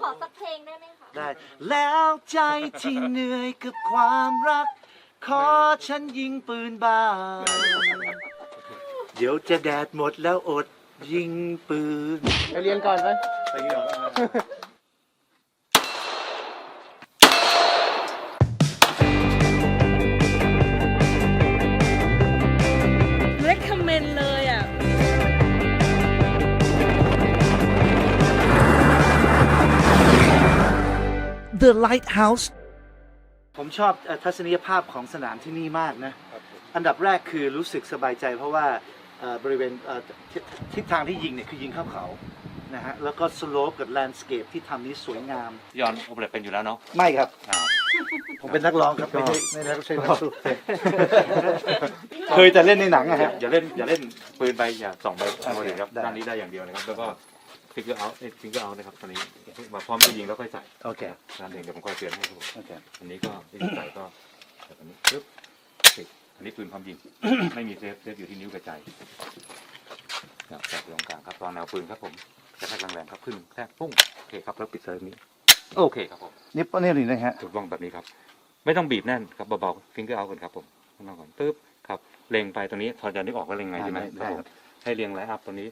ขอสักเพลงได้ไหมคะ ได้ แล้วใจที่เหนื่อยกับความรัก ขอฉันยิงปืนบ้าง เดี๋ยวจะแดดหมดแล้วอดยิงปืน ไปเรียนก่อนไหม ไปนี่หรอ recommend The Lighthouse ผมชอบเอ่อทัศนียภาพของสนามที่นี่มากนะ อันดับแรกคือรู้สึกสบายใจเพราะว่าเอ่อบริเวณเอ่อทิศทิศทางที่ยิงเนี่ยคือยิงเข้าเขานะฮะแล้วก็สโลปกับแลนด์สเคปที่ทำนี้สวยงาม ยอนโอเปเรตเป็นอยู่แล้วเนาะไม่ครับอ้าวผมเป็นนักร้องครับ ไม่ใช่ไม่ใช่นักสู้เคยแต่เล่นในหนังอะฮะอย่าเล่นอย่าเล่นปืนไปอย่าส่องไปโมเดลครับได้ด้านนี้ได้อย่างเดียวนะครับแล้วก็ ฟิกเกอร์เอาฟิกเกอร์เอานะครับตอนนี้มาพร้อมจะยิงแล้วค่อยใส่โอเคนั่นเองเดี๋ยวผมค่อยเตือนให้ครับผมโอเคอันนี้ก็ที่ใส่ก็แบบอันนี้ปึ๊บติดอันนี้ปืนพร้อมยิง ไม่มีเซฟเซฟอยู่ที่นิ้วกระจายครับจับตรงกลางครับตอนแนวปืนครับผมกระแทกแรงๆครับขึ้นแทกปุ้งโอเคครับแล้วปิดเซฟนี้โอเคครับผมนี่ป้นี่นี่นะฮะถูกต้องแบบนี้ครับ ไม่ต้องบีบแน่นครับเบาๆฟิงเกอร์เอาก่อนครับผมข้างนอกก่อนปึ๊บครับเล็งไปตรงนี้พอจะนึกออกว่าเล็งไงใช่ไหมได้ครับคผรับมให้เรียงไลน์อัพตัวนี้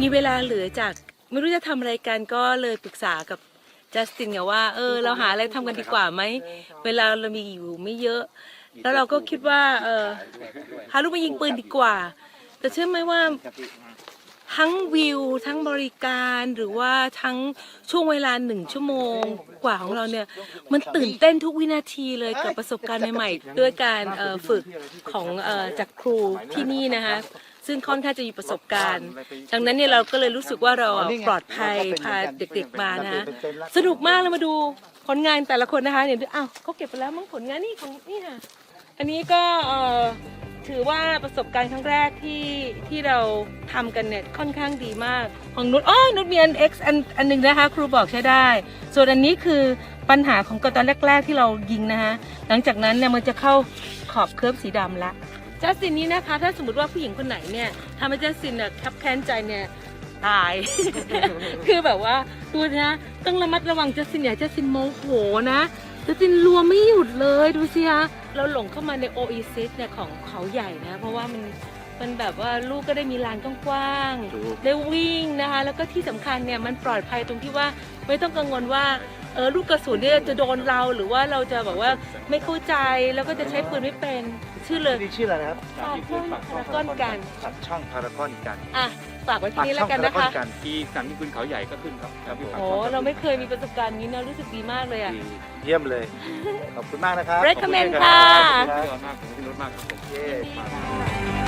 มีเวลาเหลือจากไม่รู้จะทำอะไรกันก็เลยปรึกษากับจัสตินไงว่าเออเราหาอะไรทำกันดีกว่าไหมเวลาเรามีอยู่ไม่เยอะ แล้วเราก็คิดว่าเออหาลูกไปยิงปืนดีกว่า แต่เชื่อไหมว่าทั้งวิวทั้งบริการหรือว่าทั้งช่วงเวลาหนึ่งชั่วโมงกว่าของเราเนี่ย มันตื่นเต้นทุกวินาทีเลยกับประสบการณ์ใหม่ๆ ด้วยการเอ่อฝึกของเอ่อจากครูที่นี่นะคะ ซึ่งค่อนข้างจะมีประสบการณ์ ดังนั้นเนี่ยเราก็เลยรู้สึกว่าเราอะปลอดภัยพาเด็กๆมานะคะสนุกมากเลยมาดูผลงานแต่ละคนนะคะเนี่ยอ้าวเขาเก็บไปแล้วมั้งผลงานนี่ของนี่ค่ะ อันนี้ก็เอ่อถือว่าประสบการณ์ครั้งแรกที่ที่เราทำกันเนี่ยค่อนข้างดีมาก ของนุชอ๋อนุชมีอัน X อันอันหนึ่งนะคะ ครูบอกใช้ได้ ส่วนอันนี้คือปัญหาของกตอนแรก ๆ ที่เรายิงนะคะหลังจากนั้นเนี่ยมันจะเข้าขอบเคิร์ฟสีดำละ จัสตินนี้นะคะ ถ้าสมมติว่าผู้หญิงคนไหนเนี่ยทำให้จัสตินเนี่ยคับแค้นใจเนี่ยตาย คือแบบว่าดูนะต้องระมัดระวังจัสตินอย่าจัสตินโมโหนะจัสตินรัวไม่หยุดเลยดูสิคะเราหลงเข้ามาในโอเอซิสเนี่ยของเขาใหญ่นะ เพราะว่ามันมันแบบว่าลูกก็ได้มีลานกว้างๆได้วิ่งนะคะ แล้วก็ที่สำคัญเนี่ยมันปลอดภัยตรงที่ว่าไม่ต้องกังวลว่า เออลูกกระสุนเนี่ยจะโดนเราหรือว่าเราจะแบบว่าไม่เข้าใจแล้วก็จะใช้ปืนไม่เป็นชื่อเลยนี่ชื่ออะไรนะครับปากช่องพารากอนกันปัดช่องพารากอนกันอะฝากไว้ที่นี้แล้วกันนะคะกันที่สนามยิงปืนเขาใหญ่ก็ขึ้นครับครับที่ปากโอ้ช่องเราไม่เคยมีประสบการณ์นี้นะรู้สึกดีมากเลยอะดีเยี่ยมเลยขอบคุณมากนะครับ recommend ค่ะขอบคุณมากขอบคุณพี่นุชมากครับผมเย้ดีค่ะ